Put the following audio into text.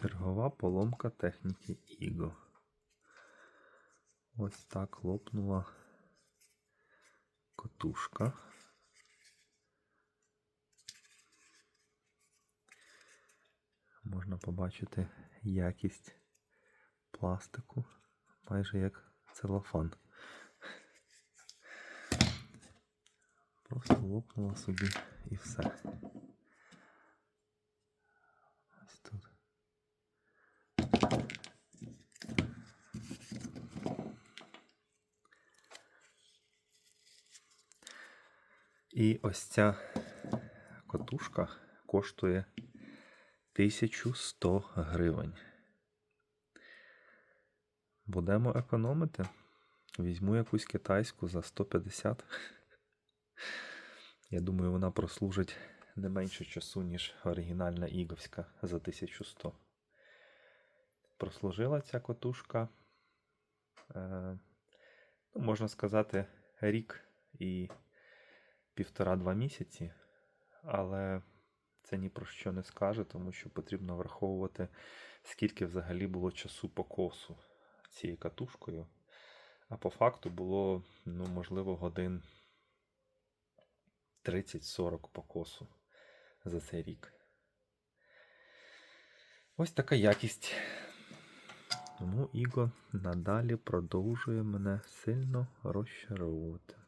Чергова поломка техніки Іго. Ось так лопнула котушка. Можна побачити якість пластику, майже як целофан. Просто лопнула собі і все. Ось тут. І ось ця котушка коштує 1100 гривень. Будемо економити. Візьму якусь китайську за 150. Я думаю, вона прослужить не менше часу, ніж оригінальна іговська за 1100. Прослужила ця котушка, е, ну, можна сказати, рік і півтора-два місяці, але це ні про що не скаже, тому що потрібно враховувати, скільки взагалі було часу покосу цією катушкою. А по факту було, ну, можливо, годин 30-40 покосу за цей рік. Ось така якість. Тому Іго надалі продовжує мене сильно розчаровувати.